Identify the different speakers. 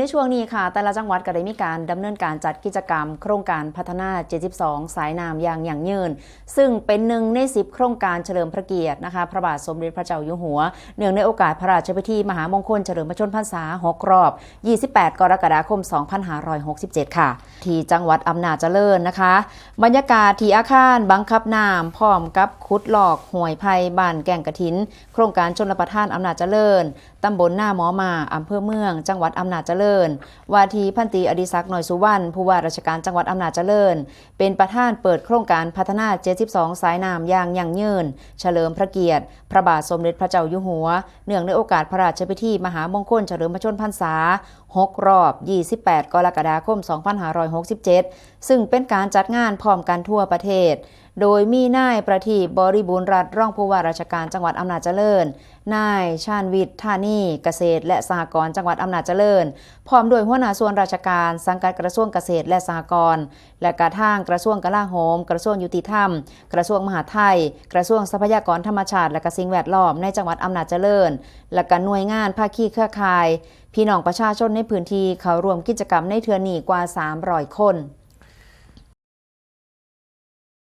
Speaker 1: ในช่วงนี้ค่ะ แต่ละจังหวัดก็ได้มีการดำเนินการจัดกิจกรรม โครงการพัฒนา 72 สายน้ำอย่างอย่างยืน ซึ่งเป็นหนึ่งใน 10 โครงการเฉลิมพระเกียรตินะคะ พระบาทสมเด็จพระเจ้าอยู่หัว เนื่องในโอกาสพระราชพิธีมหามงคลเฉลิมพระชนมพรรษา 6 รอบ 28 กรกฎาคม 2567 ค่ะ ที่จังหวัดอำนาจเจริญนะคะ บรรยากาศที่อาคารบังคับน้ำพร้อมกับคุดหลอกห่วยไผ่บ้านแก่งกระถิน โครงการชนประทานอำนาจเจริญตำบลหน้าหมอมาอำเภอเมือง จังหวัดอำนาจเจริญว่าทีพันตีอดิศักดิ์หน่อยสุวรรณผู้ว่าราชการจังหวัดอำนาจเจริญ เป็นประธานเปิดโครงการพัฒนา 72 สายน้ำอย่างยั่งยืน เฉลิมพระเกียรติ พระบาทสมเด็จพระเจ้าอยู่หัว เนื่องในโอกาสพระราชพิธีมหามงคลเฉลิมพระชนมพรรษา 6 รอบ 28 กรกฎาคม 2567 ซึ่งเป็นการจัดงานพร้อมกันทั่วประเทศโดยมีนายประทีปบริบูรณ์รัตน์รองผู้ว่าราชการจังหวัดอำนาจเจริญ นายชาญวิทย์ธานีเกษตร และสหกรณ์จังหวัดอำนาจเจริญ พร้อมด้วยหัวหน้าส่วนราชการสังกัดกระทรวงเกษตรและสหกรณ์และกระทั่งกระทรวงกลาโหม กระทรวงยุติธรรม กระทรวงมหาดไทย กระทรวงทรัพยากรธรรมชาติ และก็สิ่งแวดล้อมในจังหวัดอำนาจเจริญ และก็หน่วยงานภาคีเครือข่าย พี่น้องประชาชนในพื้นที่เขารวมกิจกรรมในเทือนีกว่า 300 คน